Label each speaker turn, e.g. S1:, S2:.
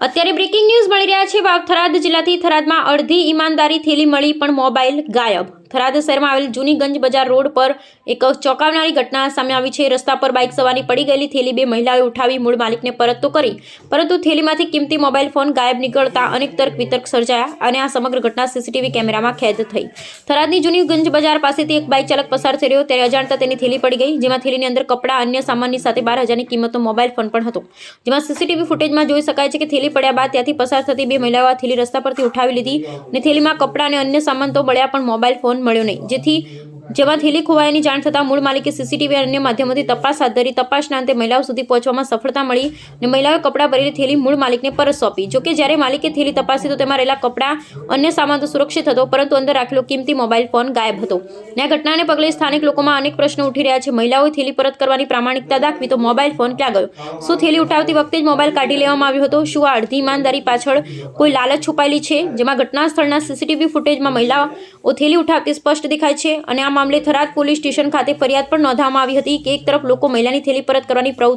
S1: અત્યારે breaking news મળી રહ્યા છે. વાવ થરાદ જિલ્લાથી થરાદમાં અડધી ઈમાનદારી થેલી મળી, પણ મોબાઈલ ગાયબ. થરાદ શહેરમાં આવેલ જૂની ગંજ બજાર રોડ પર એક ચોંકાવનારી ઘટના સામે આવી છે. રસ્તા પર બાઇક સવારની પડી ગયેલી. થેલી બે મહિલાઓએ ઉઠાવી મૂળ માલિકને પરત તો કરી, પરંતુ થેલીમાંથી કિંમતી મોબાઈલ ફોન ગાયબ નીકળતા અનેક તર્ક વિતર્ક સર્જાયા અને આ સમગ્ર ઘટના સીસીટીવી કેમેરામાં કેદ થઈ. થરાદની જૂની ગંજ બજાર પાસેથી એક બાઇક ચાલક પસાર થઈ રહ્યો. ત્યારે અજાણતા તેની થેલી પડી ગઈ, જેમાં થેલીની અંદર કપડાં, અન્ય સામાનની સાથે બાર હજારની કિંમતનો મોબાઈલ ફોન પણ હતો. જેમાં સીસીટીવી ફૂટેજમાં જોઈ શકાય છે કે થેલી પડ્યા બાદ ત્યાંથી પસાર થતી બે મહિલાઓ આ થેલી રસ્તા પરથી ઉઠાવી લીધી અને થેલીમાં કપડાં અને અન્ય સામાન તો મળ્યા પણ મોબાઈલ ફોન મળ્યો નહીં. જેથી જેમાં થેલી ખોવાયાની જાણ થતાં મૂળ માલિકે સીસીટીવી અને અન્ય માધ્યમોથી તપાસ હાથ ધરી તપાસના અંતે મહિલાઓ સુધી પહોંચવામાં સફળતા મળી અને મહિલાઓએ કપડાં ભરેલી થેલી મૂળ માલિકને પરત સોંપી. જોકે જ્યારે માલિકે થેલી તપાસી તો તેમાં રહેલા કપડાં, અન્ય સામાન તો સુરક્ષિત હતો, પરંતુ અંદર રાખેલો કિંમતી મોબાઈલ ફોન ગાયબ હતો. અને આ ઘટનાને પગલે સ્થાનિક લોકોમાં અનેક પ્રશ્નો ઉઠી રહ્યા છે. મહિલાઓએ થેલી પરત કરવાની પ્રામાણિકતા દાખવી તો મોબાઈલ ફોન ક્યાં ગયો? શું થેલી ઉઠાવતી વખતે જ મોબાઈલ કાઢી લેવામાં આવ્યો હતો? શું આ અડધી ઈમાનદારી પાછળ કોઈ લાલચ છુપાયેલી છે? જેમાં ઘટના સ્થળના સીસીટીવી ફૂટેજમાં મહિલાઓ થેલી ઉઠાવતી સ્પષ્ટ દેખાય છે અને આ મામલે થરાદ પોલીસ સ્ટેશન ખાતે ફરિયાદ પણ નોંધવામાં આવી હતી કે એક તરફ લોકો મહિલાની થેલી પરત કરવાની પ્રવૃત્તિ